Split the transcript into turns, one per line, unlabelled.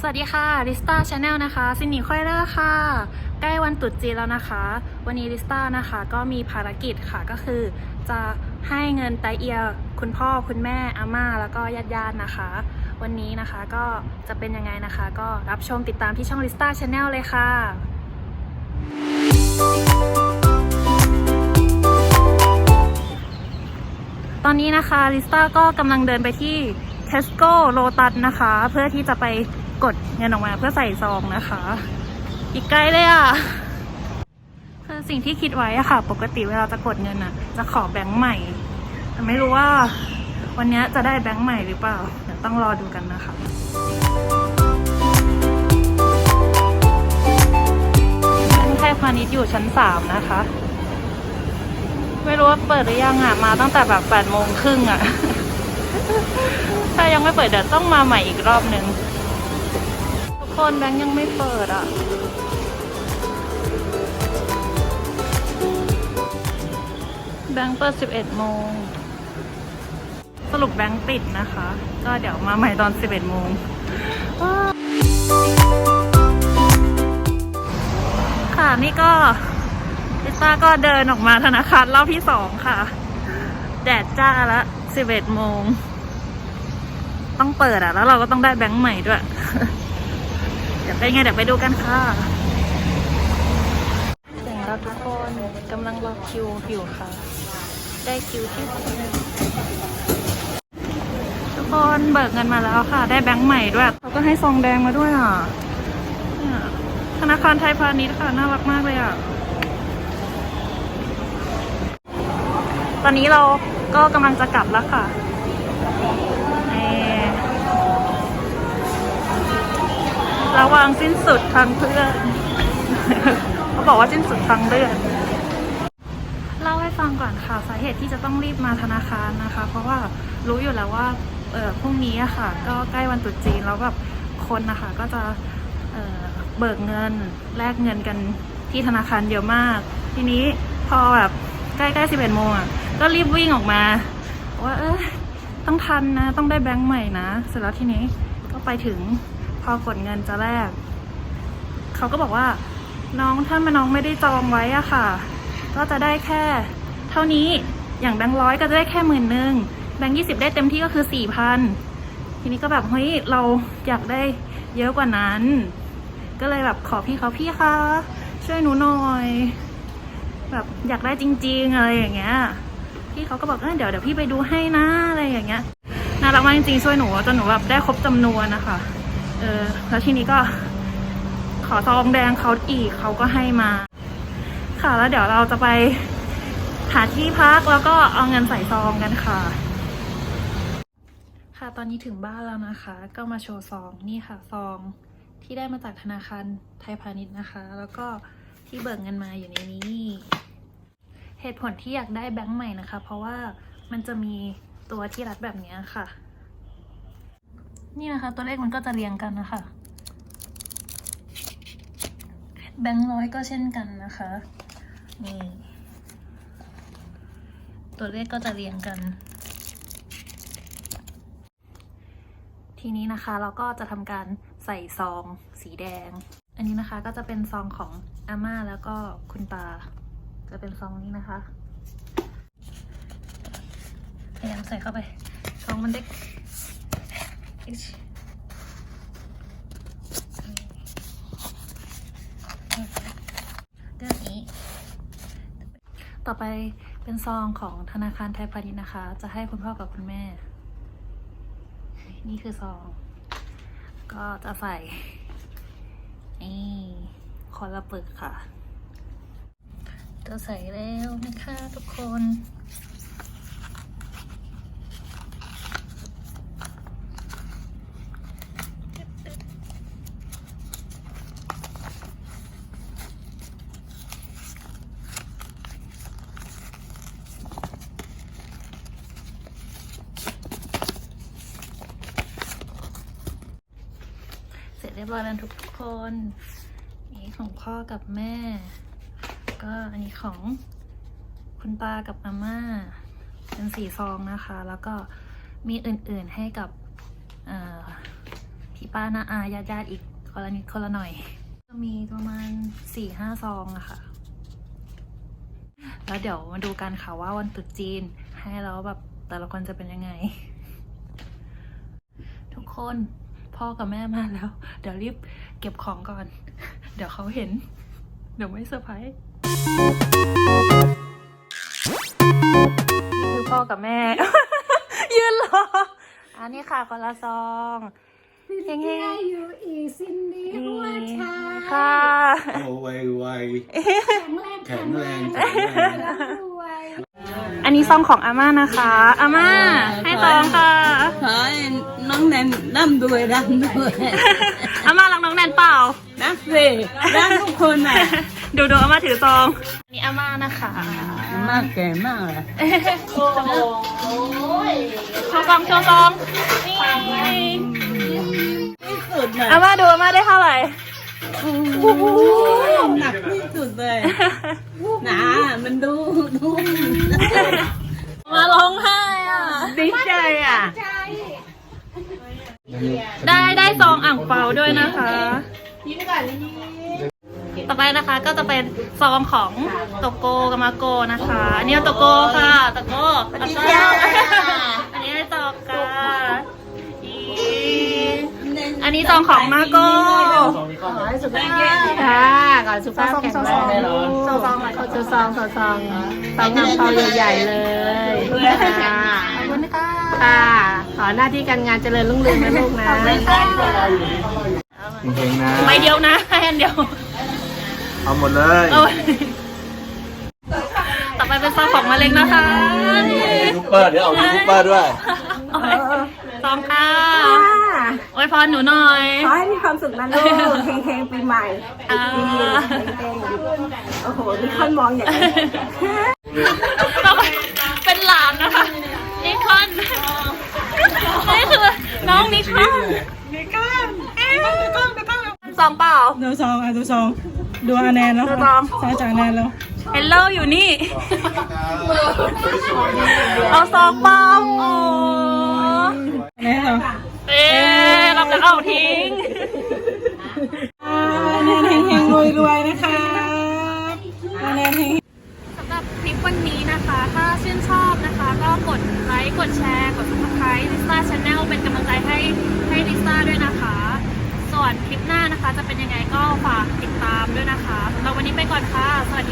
สวัสดีค่ะลิสตาชาแนลนะคะซินนี่ค่อยเลอร์ค่ะ ใกล้วันตรุษจีนแล้วนะคะ วันนี้ลิสตานะคะก็มีภารกิจค่ะก็คือ จะให้เงินไตเอียคุณพ่อคุณแม่อาม่าแล้วก็ญาติญาตินะคะ วันนี้นะคะก็จะเป็นยังไงนะคะ ก็รับชมติดตามที่ช่องลิสตาชาแนลเลยค่ะตอนนี้นะคะลิสตาก็กำลังเดินไปที่ Tesco Lotus นะคะ เพื่อที่จะไป กดเงินออกมาเพื่อใส่ซองนะคะ อีกไกลเลยอะคือสิ่งที่คิดไว้อะค่ะ ปกติเวลาจะกดเงินอะจะขอแบงค์ใหม่แต่ไม่รู้ว่า วันนี้จะได้แบงค์ใหม่หรือเปล่าเดี๋ยวต้องรอดูกันนะคะแบงค์ไทยพาณิชย์อยู่ชั้นสามนะคะ ไม่รู้ว่าเปิดหรือยังอะ มาตั้งแต่แบบแปดโมงครึ่งอะ ถ้ายังไม่เปิดเดี๋ยวต้องมาใหม่อีกรอบหนึ่ง คนแบงค์ยังไม่เปิดอะ แบงค์เปิดสิบเอ็ดโมง สรุปแบงค์ปิดนะคะ ก็เดี๋ยวมาใหม่ตอนสิบเอ็ดโมงค่ะนี่ก็ลิซ่าก็เดินออกมาธนาคารรอบที่สองค่ะ แดดจ้าละสิบเอ็ดโมง ต้องเปิดอะ แล้วเราก็ต้องได้แบงค์ใหม่ด้วย ดี๋ยวเป็นไงเดี๋ยวไปดูกันค่ะเสร็จแล้วทุกคนกำลังรอคิวอยู่ค่ะ ได้คิวที่ทุกคนเบิกเงินมาแล้วค่ะ ได้แบงค์ใหม่ด้วยเขาก็ให้ซองแดงมาด้วยอะเนี่ยธนาคารไทยพาณิชย์ค่ะน่ารักมากเลยอะตอนนี้เราก็กำลังจะกลับแล้วค่ะ ระวังสิ้นสุดทางเพื่อนเขาบอกว่าสิ้นสุดทางเลือดเล่าให้ฟังก่อนค่ะสาเหตุที่จะต้องรีบมาธนาคารนะคะ เพราะว่ารู้อยู่แล้วว่าเออพรุ่งนี้อะค่ะ ก็ใกล้วันตรุษจีนแล้วแบบคนนะคะก็จะเออเบิกเงินแลกเงินกันที่ธนาคารเยอะมาก ทีนี้พอแบบใกล้ๆสิบเอ็ดโมงอะก็รีบวิ่งออกมาว่าเออต้องทันนะ ต้องได้แบงค์ใหม่นะ เสร็จแล้วทีนี้ก็ไปถึง พอกดเงินจะแลกเขาก็บอกว่า น้องถ้ามาน้องไม่ได้จองไว้อะค่ะ ก็จะได้แค่ เท่านี้อย่างแบงค์ร้อยก็จะได้แค่หมื่นหนึ่งแบงค์ยี่สิบได้เต็มที่ก็คือสี่พันทีนี้ก็แบบเฮ้ยเราอยากได้เยอะกว่านั้น ก็เลยแบบขอพี่เขาพี่คะช่วยหนูหน่อย แบบอยากได้จริงๆอะไรอย่างเงี้ยพี่เขาก็บอกเออเดี๋ยวเดี๋ยวพี่ไปดูให้นะอะไรอย่างเงี้ยน่ารักมากจริงๆช่วยหนูจนหนูแบบได้ครบจำนวนนะคะ เออแล้วทีนี้ก็ขอซองแดงเขาอีกเขาก็ให้มา ค่ะแล้วเดี๋ยวเราจะไปหาที่พักแล้วก็เอาเงินใส่ซองกันค่ะ ค่ะตอนนี้ถึงบ้านแล้วนะคะ ก็มาโชว์ซองนี่ค่ะซองที่ได้มาจากธนาคารไทยพาณิชย์นะคะ แล้วก็ที่เบิกเงินมาอยู่ในนี้ เหตุผลที่อยากได้แบงค์ใหม่นะคะ เพราะว่ามันจะมีตัวที่รัดแบบนี้ค่ะ นี่นะคะ ตัวเลขมันก็จะเรียงกันนะคะ แบงค์ร้อยก็เช่นกันนะคะ นี่ ตัวเลขก็จะเรียงกัน ทีนี้นะคะเราก็จะทำการใส่ซองสีแดง อันนี้นะคะก็จะเป็นซองของอาม่าแล้วก็คุณตา จะเป็นซองนี้นะคะพยายามใส่เข้าไป ซองมันเด็ก เรื่องนี้ ต่อไปเป็นซองของธนาคารไทยพาณิชย์นะคะ จะให้คุณพ่อกับคุณแม่ นี่คือซอง ก็จะใส่ นี่คนละปึกค่ะ จะใส่แล้วนะคะทุกคน จเรียบร้อยแล้วทุกคนนี่ของพ่อกับแม่ ก็อันนี้ของคุณตากับอาม่า เป็นสีซองนะคะ แล้วก็มีอื่นๆให้กับเอ่อที่ป้านาอาญาติญาติอีกคนละนิดคนละหน่อยจะมีประมาณสี่ห้าซองอะค่ะ แล้วเดี๋ยวมาดูกันค่ะว่าวันตรุษจีนให้แล้วแบบแต่ละคนจะเป็นยังไง ทุกคน พ่อกับแม่มาแล้ว เดี๋ยวรีบเก็บของก่อน เดี๋ยวเขาเห็น เดี๋ยวไม่เซอร์ไพรส์นี่คือพ่อกับแม่ ยืนรอ อันนี้ค่ะคนละซองเฮง
อยู่อีกสิ้นนี้
ๆ
หัว
นี่
ชา
ค่ะ
โอ้ไวไว
แข็งแรง
แข็งแรงแข็งแรง
รวย
อันนี้ซองของอาม่านะคะ อาม่าให้ซองค่ะ
ขอให้ น้องแนนร่ำรวยร่ำรวย
อาม่ารักน้องแนนเปล่า
รักสิรักทุกคนอะ
ดูดูอาม่าถือซองอันนี้อาม่านะคะ
มากแก่มากเลย
โอ้โหโชว์ซองโชว์ซอง นี่
ที่สุดเลย
อาม่าดูอาม่าได้เท่าไหร่
หนักที่สุดเลยหนามันดูดู
มาร้องไห้อะ
ดีใจอะ
ได้ได้ซองอ่างเปาด้วยนะคะต่อไปนะคะก็จะเป็นซองของโตโกกับมาโกนะคะ อันนี้โตโกค่ะโตโกอันนี้อันนี้ตอกค่ะอีอันนี้ซองของมาโก
ค่ะก่อนสุภาพแข็งแรง
ซองซองอะไร
เขาจะซองซองซองซองน้ำเปาใหญ่ๆเลยค่ะ
ขอบคุณค่ะ
ค่ะ ขอหน้าที่การงานเจริญรุ่งเรืองนะลูกนะ
เก่งๆนะ
ใบเดียวนะให้อันเดียว
เอาหมดเลย
เอาไว้ต่อไปเป็นซองของมะเร็งนะคะนี่
ยูทูบเบอร์เดี๋ยวเอายูทูบเบอร์ด้วย
เอาไว้ซองค่ะโอ้ยพรหนูหน่อย
ขอให้มีความสุขนะลูกเฮงๆปีใหม่
อ่า
เฮงๆโอ้โห มีคนมองอย่างนี้
ต่อไปเป็นหลานนะคะนิคอนนี่คือ น้องนิคอนนิคอนเอ๊ะนิคอนนิคอนซองเปล่า
ดูซองอะดูซองดูอาแนนแล้ว
ดูซอง
ซองจากแนนแล้ว
เฮลโลอยู่นี่ เอาซองเปล่าโอ้
แนนเหรอ
เอ๊ะเราจะเอาทิ้ง
อาแนนเฮงๆรวยๆนะคะอาแนนเฮง
สำหรับคลิปวันนี้นะคะ ถ้าชื่นชอบนะคะ ก็กดไลค์ กดแชร์ กด subscribe ลิซ่าชาแนลเป็นกำลังใจให้ให้ลิซ่าด้วยนะคะ ส่วนคลิปหน้านะคะ จะเป็นยังไงก็ฝากติดตามด้วยนะคะสำหรับวันนี้ไป ก่อนค่ะ สวัสดี